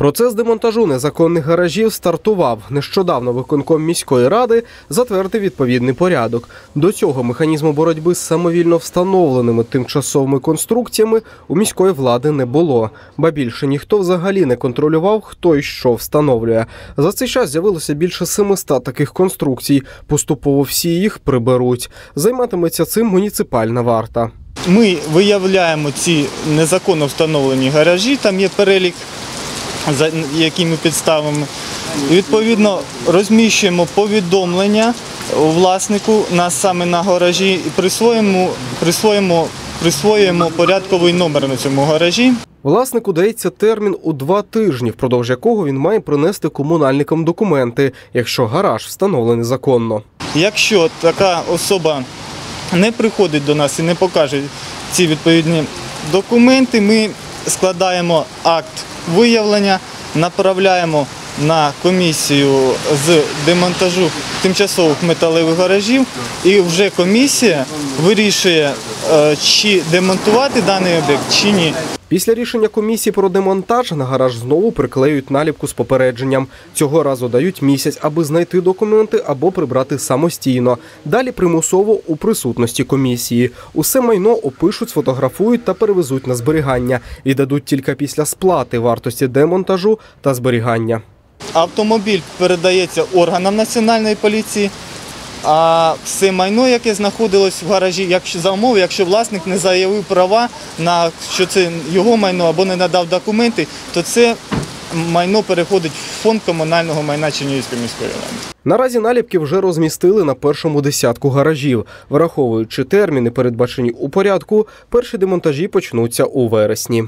Процес демонтажу незаконних гаражів стартував. Нещодавно виконком міської ради затвердив відповідний порядок. До цього механізму боротьби з самовільно встановленими тимчасовими конструкціями у міської влади не було. Ба більше ніхто взагалі не контролював, хто і що встановлює. За цей час з'явилося більше 700 таких конструкцій. Поступово всі їх приберуть. Займатиметься цим муніципальна варта. Ми виявляємо ці незаконно встановлені гаражі, там є перелік, за якими підставами. І, Відповідно, розміщуємо повідомлення власнику на саме на гаражі і присвоїмо, присвоїмо, присвоюємо порядковий номер на цьому гаражі. Власнику дається термін у два тижні, впродовж якого він має принести комунальникам документи, якщо гараж встановлений законно. Якщо така особа не приходить до нас і не покаже ці відповідні документи, ми складаємо акт виявлення, направляємо на комісію з демонтажу тимчасових металевих гаражів, і вже комісія вирішує, е, чи демонтувати даний об'єкт, чи ні. Після рішення комісії про демонтаж на гараж знову приклеюють наліпку з попередженням. Цього разу дають місяць, аби знайти документи або прибрати самостійно. Далі примусово у присутності комісії. Усе майно опишуть, сфотографують та перевезуть на зберігання. Віддадуть тільки після сплати вартості демонтажу та зберігання. Автомобіль передається органам національної поліції, а все майно, яке знаходилось в гаражі, якщо за умови, якщо власник не заявив права на що це його майно або не надав документи, то це майно переходить в фонд комунального майна Чернігівської міської ради. Наразі наліпки вже розмістили на першому десятку гаражів. Враховуючи терміни, передбачені у порядку, перші демонтажі почнуться у вересні.